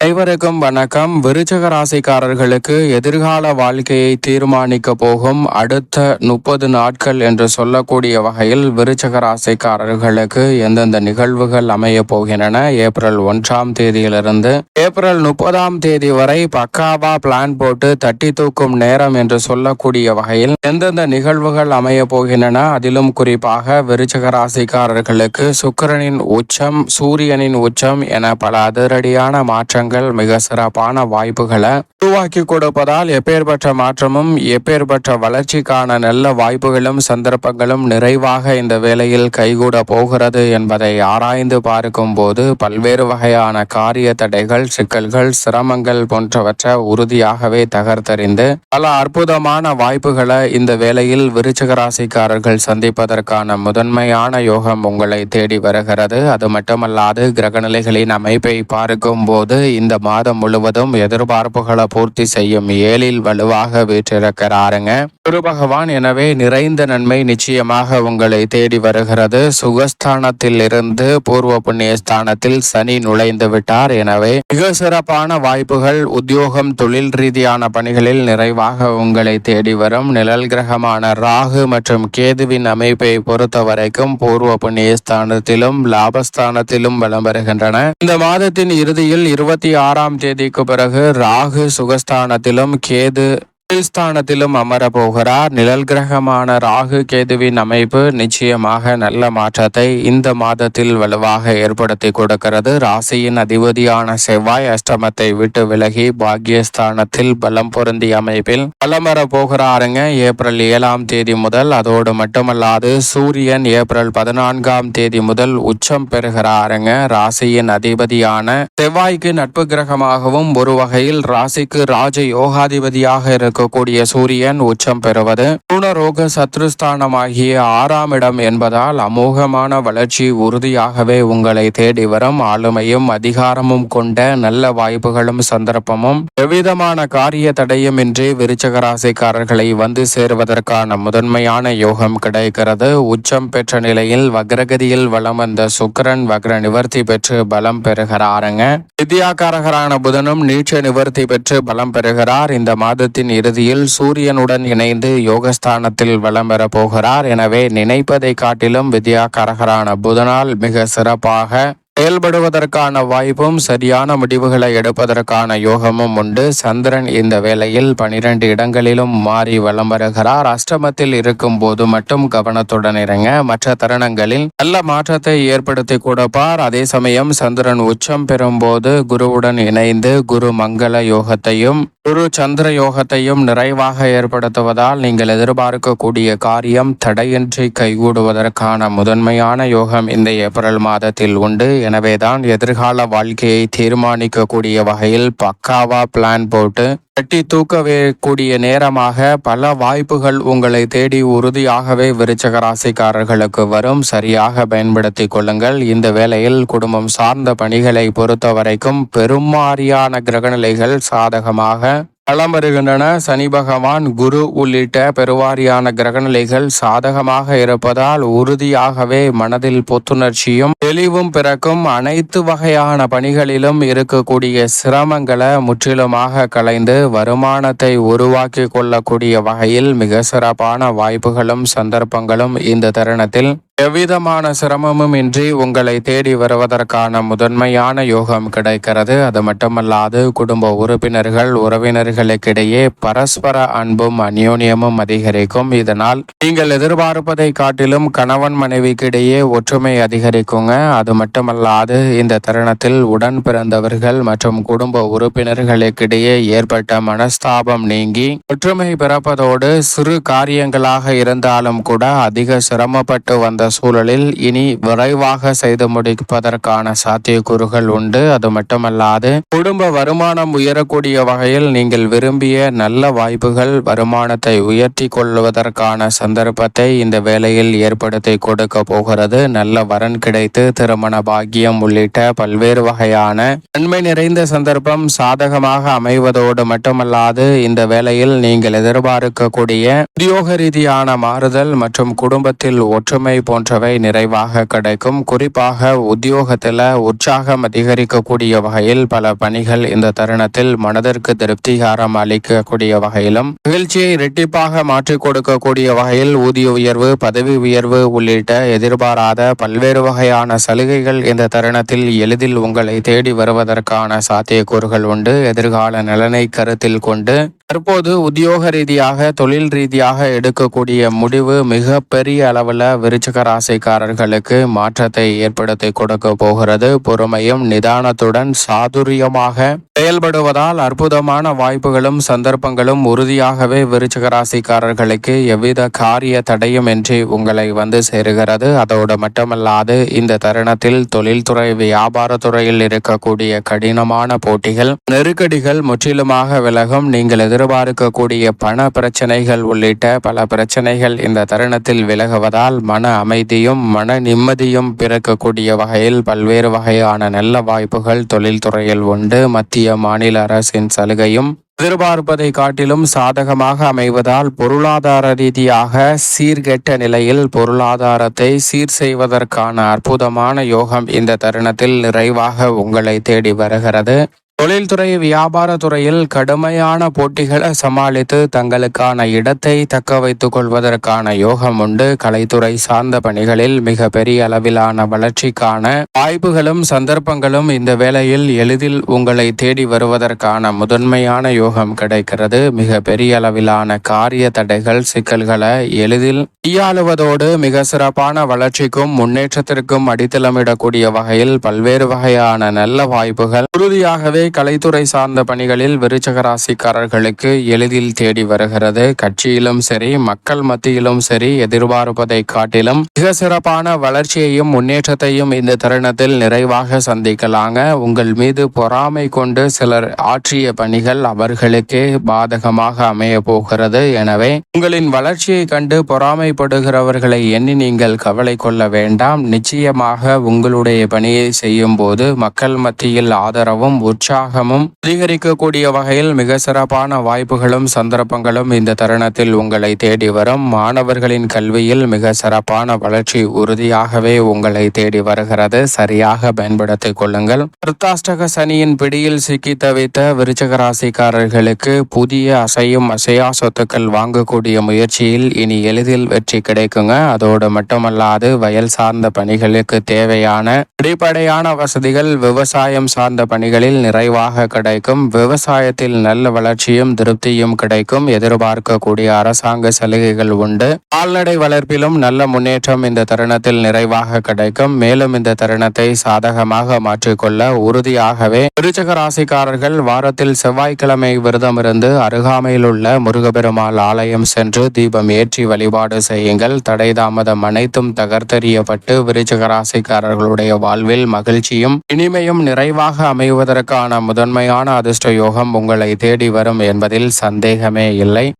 அனைவருக்கும் வணக்கம். விருச்சக ராசிக்காரர்களுக்கு எதிர்கால வாழ்க்கையை தீர்மானிக்க போகும் அடுத்த முப்பது நாட்கள் என்று சொல்லக்கூடிய வகையில் விருச்சக ராசிக்காரர்களுக்கு எந்தெந்த நிகழ்வுகள் அமைய போகின்றன? ஏப்ரல் ஒன்றாம் தேதியிலிருந்து ஏப்ரல் முப்பதாம் தேதி வரை பக்காவா பிளான் போட்டு தட்டி தூக்கும் நேரம் என்று சொல்லக்கூடிய வகையில் எந்தெந்த நிகழ்வுகள் அமைய போகின்றன? அதிலும் குறிப்பாக விருச்சக ராசிக்காரர்களுக்கு சுக்கிரனின் உச்சம் சூரியனின் உச்சம் என பல அதிரடியான மாற்றங்கள் மிக சிறப்பான வாய்ப்புகளை உருவாக்கி கொடுப்பதால் எப்பேற்பட்ட மாற்றமும் எப்பேற்பட்ட வளர்ச்சிக்கான நல்ல வாய்ப்புகளும் சந்தர்ப்பங்களும் நிறைவாக இந்த வேலையில் கைகூட போகிறது என்பதை ஆராய்ந்து பார்க்கும் போது பல்வேறு வகையான காரிய தடைகள் சிக்கல்கள் சிரமங்கள் போன்றவற்றை உறுதியாகவே தகர்த்தறிந்து பல அற்புதமான வாய்ப்புகளை இந்த வேளையில் விருச்சிக ராசிக்காரர்கள் சந்திப்பதற்கான முதன்மையான யோகம் உங்களை தேடி வருகிறது. அது மட்டுமல்லாது கிரகநிலைகளின் அமைப்பை பார்க்கும் போது இந்த மாதம் முழுவதும் எதிர்பார்ப்புகளை பூர்த்தி செய்யும் ஏழில் வலுவாக வீற்றிருக்கிறாருங்க. குரு பகவான் எனவே நிறைந்த நன்மை நிச்சயமாக உங்களை தேடி வருகிறது. சுகஸ்தானத்தில் இருந்து பூர்வ புண்ணிய ஸ்தானத்தில் சனி நுழைந்து விட்டார் எனவே மிக சிறப்பான வாய்ப்புகள். உத்தியோகம் தொழில் ரீதியான பணிகளில் நிறைவாக உங்களை தேடி வரும். நிழல் கிரகமான ராகு மற்றும் கேதுவின் அமைப்பை பொறுத்த வரைக்கும் பூர்வ புண்ணிய ஸ்தானத்திலும் லாபஸ்தானத்திலும் வலம் வருகின்றன. இந்த மாதத்தின் இறுதியில் இருபத்தி ஆறாம் தேதிக்கு பிறகு ராகு சுகஸ்தானத்திலும் கேது ஸ்தானத்திலும் அமர போகிறார் நிழல் கிரகமான ராகு கேதுவின் அமைப்பு நிச்சயமாக நல்ல மாற்றத்தை இந்த மாதத்தில் வலுவாக ஏற்படுத்தி கொடுக்கிறது. ராசியின் அதிபதியான செவ்வாய் அஷ்டமத்தை விட்டு விலகி பாக்யஸ்தானத்தில் பலம் பொருந்திய அமைப்பில் பலம் வர போகிறாருங்க ஏப்ரல் ஏழாம் தேதி முதல் அதோடு மட்டுமல்லாது சூரியன் ஏப்ரல் பதினான்காம் தேதி முதல் உச்சம் பெறுகிறாருங்க. ராசியின் அதிபதியான செவ்வாய்க்கு நட்பு கிரகமாகவும் ஒரு வகையில் ராசிக்கு ராஜ யோகாதிபதியாக இருக்கும் இருக்கக்கூடிய சூரியன் உச்சம் பெறுவது. குணரோக சத்ருஸ்தானமாகிய ஆறாம் இடம் என்பதால் அமோகமான வளர்ச்சி உறுதியாகவே உங்களை தேடி வரும். ஆளுமையும் அதிகாரமும் கொண்ட நல்ல வாய்ப்புகளும் சந்தர்ப்பமும். எவ்விதமான காரிய தடையும் இன்றி விருச்சகராசிக்காரர்களை வந்து சேருவதற்கான முதன்மையான யோகம் கிடைக்கிறது. உச்சம் பெற்ற நிலையில் வக்ரகதியில் வலம் வந்த சுக்கரன் வக்ர நிவர்த்தி பெற்று பலம் பெறுகிறாருங்க. வித்யாகாரகரான புதனும் நீட்ச நிவர்த்தி பெற்று பலம் பெறுகிறார். இந்த மாதத்தின் இரு இறுதியில் சூரியனுடன் இணைந்து யோகஸ்தானத்தில் வலம் பெற போகிறார். எனவே நினைப்பதை காட்டிலும் வித்யாகாரகரான புதனால் மிக சிறப்பாக செயல்படுவதற்கான வாய்ப்பும் சரியான முடிவுகளை எடுப்பதற்கான யோகமும் உண்டு. சந்திரன் இந்த வேளையில் பனிரெண்டு இடங்களிலும் மாறி வலம் வருகிறார். அஷ்டமத்தில் இருக்கும் போது மட்டும் கவனத்துடன் இறங்க மற்ற தருணங்களில் நல்ல மாற்றத்தை ஏற்படுத்தி கொடுப்பார். அதே சமயம் சந்திரன் உச்சம் பெறும் போது குருவுடன் இணைந்து குரு மங்கள யோகத்தையும் குரு சந்திர யோகத்தையும் நிறைவாக ஏற்படுத்துவதால் நீங்கள் எதிர்பார்க்கக்கூடிய காரியம் தடையின்றி கைகூடுவதற்கான முதன்மையான யோகம் இந்த ஏப்ரல் மாதத்தில் உண்டு. எனவேதான் எதிர்கால வாழ்க்கையை தீர்மானிக்கக்கூடிய வகையில் பக்காவா பிளான் போட்டு கட்டி தூக்கவே நேரமாக பல வாய்ப்புகள் உங்களை தேடி உறுதியாகவே விருச்சக ராசிக்காரர்களுக்கு வரும். சரியாக பயன்படுத்தி கொள்ளுங்கள். இந்த வேளையில் குடும்பம் சார்ந்த பணிகளை பொறுத்த வரைக்கும் பெருமாறியான கிரகநிலைகள் சாதகமாக வளம் வருகின்றன. சனி பகவான் குரு உள்ளிட்ட பெருவாரியான கிரகநிலைகள் சாதகமாக இருப்பதால் உறுதியாகவே மனதில் புத்துணர்ச்சியும் தெளிவும் பிறக்கும். அனைத்து வகையான பணிகளிலும் இருக்கக்கூடிய சிரமங்களை முற்றிலுமாக கலைந்து வருமானத்தை உருவாக்கி கொள்ளக்கூடிய வகையில் மிக சிறப்பான வாய்ப்புகளும் சந்தர்ப்பங்களும் இந்த தருணத்தில் எவ்விதமான சிரமமும் இன்றி உங்களை தேடி வருவதற்கான முதன்மையான யோகம் கிடைக்கிறது. அது மட்டுமல்லாது குடும்ப உறுப்பினர்கள் உறவினர்களுக்கிடையே பரஸ்பர அன்பும் அந்யோன்யமும் அதிகரிக்கும். இதனால் நீங்கள் எதிர்பார்ப்பதை காட்டிலும் கணவன் மனைவிக்கிடையே ஒற்றுமை அதிகரிக்குங்க. அது மட்டுமல்லாது இந்த தருணத்தில் உடன் பிறந்தவர்கள் மற்றும் குடும்ப உறுப்பினர்களுக்கிடையே ஏற்பட்ட மனஸ்தாபம் நீங்கி ஒற்றுமை பிறப்பதோடு சிறு காரியங்களாக இருந்தாலும் கூட அதிக சிரமப்பட்டு வந்த சூழலில் இனி விரைவாக செய்து முடிப்பதற்கான சாத்தியக்கூறுகள் உண்டு. அது மட்டுமல்லாது குடும்ப வருமானம் உயரக்கூடிய வகையில் நீங்கள் விரும்பிய நல்ல வாய்ப்புகள் வருமானத்தை உயர்த்தி கொள்வதற்கான சந்தர்ப்பத்தை இந்த வேலையில் ஏற்படுத்தி கொடுக்க போகிறது. நல்ல வரன் கிடைத்து திருமண பாக்கியம் உள்ளிட்ட பல்வேறு வகையான நன்மை நிறைந்த சந்தர்ப்பம் சாதகமாக அமைவதோடு மட்டுமல்லாது இந்த வேளையில் நீங்கள் எதிர்பார்க்கக்கூடிய உத்தியோக ரீதியான மாறுதல் மற்றும் குடும்பத்தில் ஒற்றுமை போன்ற போன்றவை நிறைவாக கிடைக்கும். குறிப்பாக உத்தியோகத்தில் உற்சாகம் அதிகரிக்கக்கூடிய வகையில் பல பணிகள் இந்த தருணத்தில் மனதிற்கு திருப்திகாரம் அளிக்கக்கூடிய வகையிலும் மகிழ்ச்சியை இரட்டிப்பாக மாற்றிக் கொடுக்கக்கூடிய வகையில் ஊதிய உயர்வு பதவி உயர்வு உள்ளிட்ட எதிர்பாராத பல்வேறு வகையான சலுகைகள் இந்த தருணத்தில் எளிதில் உங்களை தேடி வருவதற்கான சாத்தியக்கூறுகள் உண்டு. எதிர்கால நலனை கருத்தில் கொண்டு தற்போது உத்தியோக ரீதியாக தொழில் ரீதியாக எடுக்கக்கூடிய முடிவு மிக பெரிய அளவில் விருச்சக ராசிக்காரர்களுக்கு மாற்றத்தை ஏற்படுத்தி கொடுக்க போகிறது. பொறுமையும் நிதானத்துடன் சாதுரியமாக செயல்படுவதால் அற்புதமான வாய்ப்புகளும் சந்தர்ப்பங்களும் உறுதியாகவே விருச்சிக ராசிக்காரர்களுக்கு எவ்வித காரிய தடையும் என்று உங்களை வந்து சேருகிறது. அதோடு மட்டுமல்லாது இந்த தருணத்தில் தொழில்துறை வியாபாரத்துறையில் இருக்கக்கூடிய கடினமான போட்டிகள் நெருக்கடிகள் முற்றிலுமாக விலகும். நீங்கள் எதிர்பார்க்கக்கூடிய பண பிரச்சனைகள் உள்ளிட்ட பல பிரச்சனைகள் இந்த தருணத்தில் விலகுவதால் மன அமைதியும் மன நிம்மதியும் பிறக்கக்கூடிய வகையில் பல்வேறு வகையான நல்ல வாய்ப்புகள் தொழில்துறையில் உண்டு. மத்திய மாநில அரசின் சலுகையும் எதிர்பார்ப்பதை காட்டிலும் சாதகமாக அமைவதால் பொருளாதார ரீதியாக சீர்கெட்ட நிலையில் பொருளாதாரத்தை சீர் செய்வதற்கான அற்புதமான யோகம் இந்த தருணத்தில் நிறைவாக உங்களை தேடி வருகிறது. தொழில்துறை வியாபாரத்துறையில் கடுமையான போட்டிகளை சமாளித்து தங்களுக்கான இடத்தை தக்க வைத்துக் கொள்வதற்கான யோகம் உண்டு. கலைத்துறை சார்ந்த பணிகளில் மிக பெரிய அளவிலான வளர்ச்சிக்கான வாய்ப்புகளும் சந்தர்ப்பங்களும் இந்த வேளையில் எளிதில் உங்களை தேடி வருவதற்கான முதன்மையான யோகம் கிடைக்கிறது. மிக பெரிய அளவிலான காரிய தடைகள் சிக்கல்களை எளிதில் கையாளுவதோடு மிக சிறப்பான வளர்ச்சிக்கும் முன்னேற்றத்திற்கும் அடித்தளமிடக்கூடிய வகையில் பல்வேறு வகையான நல்ல வாய்ப்புகள் உறுதியாகவே கலைத்துறை சார்ந்த பணிகளில் விருச்சக ராசிக்காரர்களுக்கு எளிதில் தேடி வருகிறது. கட்சியிலும் சரி மக்கள் மத்தியிலும் சரி எதிர்பார்ப்பதை காட்டிலும் மிக சிறப்பான வளர்ச்சியையும் முன்னேற்றத்தையும் இந்த தருணத்தில் நிறைவாக சந்திக்கலாங்க. உங்கள் மீது பொறாமை கொண்டு சிலர் ஆற்றிய பணிகள் அவர்களுக்கே பாதகமாக அமைய போகிறது. எனவே உங்களின் வளர்ச்சியை கண்டு பொறாமைப்படுகிறவர்களை எண்ணி நீங்கள் கவலை கொள்ள வேண்டாம். நிச்சயமாக உங்களுடைய பணியை செய்யும் போது மக்கள் மத்தியில் ஆதரவும் உற்சாக உற்சாகமும் அதிகரிக்கக்கூடிய வகையில் மிக சிறப்பான வாய்ப்புகளும் சந்தர்ப்பங்களும் இந்த தருணத்தில் உங்களை தேடி வரும். மாணவர்களின் கல்வியில் மிக சிறப்பான வளர்ச்சி உறுதியாகவே உங்களை தேடி வருகிறது. சரியாக பயன்படுத்திக் கொள்ளுங்கள். அர்த்தாஷ்டக சனியின் பிடியில் சிக்கி தவித்த விருச்சக ராசிக்காரர்களுக்கு புதிய அசையும் அசையா சொத்துக்கள் வாங்கக்கூடிய முயற்சியில் இனி எளிதில் வெற்றி கிடைக்குங்க. அதோடு மட்டுமல்லாது வயல் சார்ந்த பணிகளுக்கு தேவையான அடிப்படையான வசதிகள் விவசாயம் சார்ந்த பணிகளில் நிறைவாக கிடைக்கும். விவசாயத்தில் நல்ல வளர்ச்சியும் திருப்தியும் கிடைக்கும். எதிர்பார்க்கக்கூடிய அரசாங்க சலுகைகள் உண்டு. கால்நடை வளர்ப்பிலும் நல்ல முன்னேற்றம் இந்த தருணத்தில் நிறைவாக கிடைக்கும். மேலும் இந்த தருணத்தை சாதகமாக மாற்றிக்கொள்ள உறுதியாகவே விருச்சக ராசிக்காரர்கள் வாரத்தில் செவ்வாய்க்கிழமை விரதம் இருந்து அருகாமையில் உள்ள முருகபெருமாள் ஆலயம் சென்று தீபம் ஏற்றி வழிபாடு செய்யுங்கள். தடை தாமதம் அனைத்தும் தகர்த்தெறியப்பட்டு விருச்சக ராசிக்காரர்களுடைய வாழ்வில் மகிழ்ச்சியும் இனிமையும் நிறைவாக அமைவதற்கான முதன்மையான அதிர்ஷ்ட யோகம் உங்களை தேடி வரும் என்பதில் சந்தேகமே இல்லை.